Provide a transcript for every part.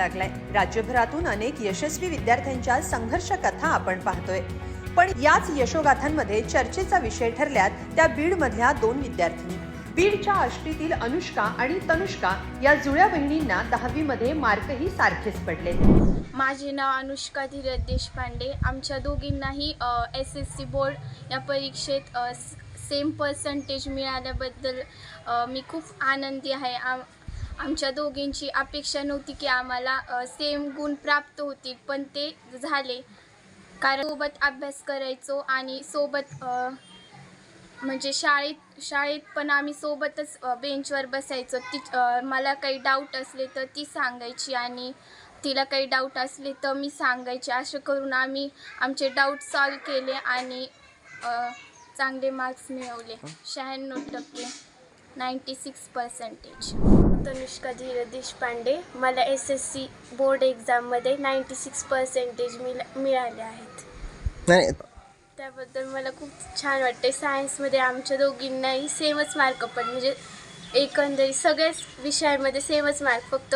लागलाय. राज्यभरातून अनेक यशस्वी विद्यार्थ्यांच्या संघर्ष कथा आपण पाहतोय. पण याच यशोगाथांमध्ये चर्चेचा विषय ठरल्यात त्या बीडमधल्या दोन विद्यार्थिनी. बीडच्या आष्टीतील अनुष्का आणि तनुष्का या जुळ्या बहिणींना दहावीमध्ये मार्कही सारखेच पडले माझे नाव अनुष्का धीरज देशपांडे. आमच्या दोघींनाही एस एस सी बोर्ड या परीक्षेत सेम पर्सेंटेज मिळाल्याबद्दल मी खूप आनंदी आहे. आमच्या दोघींची अपेक्षा नव्हती की आम्हाला सेम गुण प्राप्त होतील पण ते झाले. कारण सोबत अभ्यास करायचो आणि सोबत म्हणजे शाळेत शाळेत पण आम्ही सोबतच बेंचवर बसायचो. ती मला काही डाऊट असले तर ती सांगायची आणि तिला काही डाऊट असले तर मी सांगायचे. असं करून आम्ही आमचे डाऊट सॉल्व केले आणि चांगले मार्क्स मिळवले. शहाण्णव टक्के ninety six percentage Tanushka Dhiraj Deshpande मला एस एस सी बोर्ड एक्झाममध्ये नाईंटी सिक्स पर्सेंटेज मिळ मिळाले आहेत. नाही. त्याबद्दल मला खूप छान वाटते सायन्समध्ये आमच्या दोघींनाही सेमच मार्क पडले म्हणजे एकंदरीत सगळ्याच विषयांमध्ये सेमच मार्क फक्त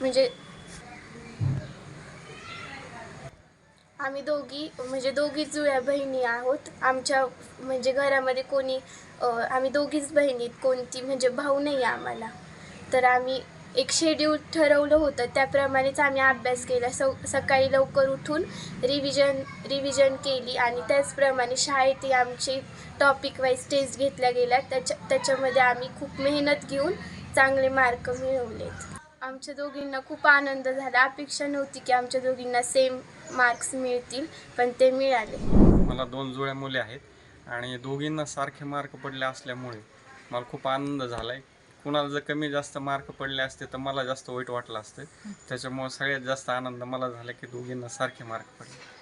म्हणजे आम्ही दोघी म्हणजे दोघी जुळ्या बहिणी आहोत. आमच्या म्हणजे घरामध्ये कोणी अ, आम्ही दोघीच बहिणीत कोणती म्हणजे भाऊ नाही आम्हाला. तर आम्ही एक शेड्यूल ठरवलं होतं. त्याप्रमाणेच आम्ही अभ्यास केला. सौ सकाळी लवकर उठून रिव्हिजन रिव्हिजन केली आणि त्याचप्रमाणे शाळेतही आमचे टॉपिक वाईज टेस्ट घेतल्या गेल्या. त्याच्या त्याच्यामध्ये आम्ही खूप मेहनत घेऊन चांगले मार्क मिळवलेत. आमच्या दोघींना खूप आनंद झाला. अपेक्षा नव्हती की आमच्या दोघींना सेम मार्क्स मिळतील पण ते मिळाले. मला दोन जुळ्या मुले आहेत आणि दोघींना सारखे मार्क पडले असल्यामुळे मला खूप आनंद झाला आहे कुणाला जर कमी जास्त मार्क पडले असते तर मला जास्त वाईट वाटलं असतं. त्याच्यामुळे सगळ्यात जास्त आनंद मला झाला की दोघींना सारखे मार्क पडले.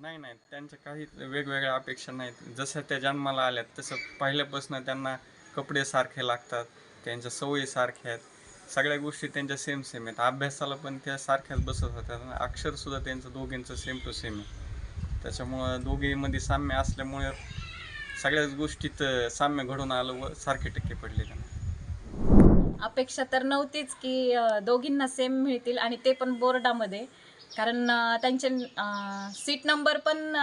नाही नाही. त्यांच्या काही वेगवेगळ्या अपेक्षा नाहीत. जसं त्या जन्माला आल्यात तसं पहिल्यापासून त्यांना कपडे सारखे लागतात त्यांच्या सवयी सारख्या आहेत. सगळ्या गोष्टी त्यांच्या सेम सेम आहेत. अभ्यासाला पण त्या सारख्याच बसत होत्या. अक्षरसुद्धा त्यांचं दोघींचं सेम टू सेम आहे. त्याच्यामुळं दोघीमध्ये साम्य असल्यामुळे सगळ्याच गोष्टीत साम्य घडून आलं व सारखे टक्के पडले त्यांना. अपेक्षा तर नव्हतीच की दोघींना सेम मिळतील आणि ते पण बोर्डामध्ये कारण त्यांचे सीट नंबर पण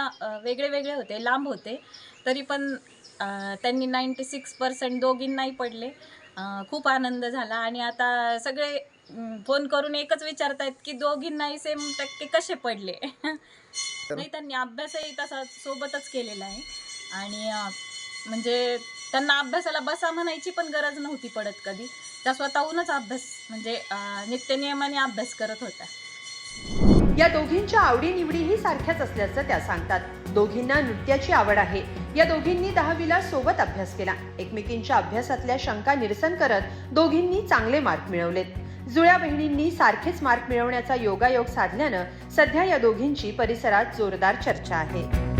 वेगळे वेगळे होते लांब होते. तरी पण त्यांनी नाईंटी सिक्स पर्सेंट दोघींनाही पडले. खूप आनंद झाला आणि आता सगळे फोन करून एकच विचारतायत की दोघींनाही सेम टक्के कसे पडले? नाही त्यांनी अभ्यासही तसा सोबतच केलेला आहे. आणि म्हणजे त्यांना अभ्यासाला बसा म्हणायची पण गरज नव्हती पडत कधी. त्या स्वतःहूनच अभ्यास म्हणजे नित्यनियमाने अभ्यास करत होत्या. या दोघींच्या आवडीनिवडीही सारख्याच असल्याचं त्या सांगतात. दोघींना नृत्याची आवड आहे. या दोघींनी दहावीला सोबत अभ्यास केला. एकमेकींच्या अभ्यासातल्या शंका निरसन करत दोघींनी चांगले मार्क मिळवलेत. जुळ्या बहिणींनी सारखेच मार्क मिळवण्याचा योगायोग साधल्यानं सध्या या दोघींची परिसरात जोरदार चर्चा आहे.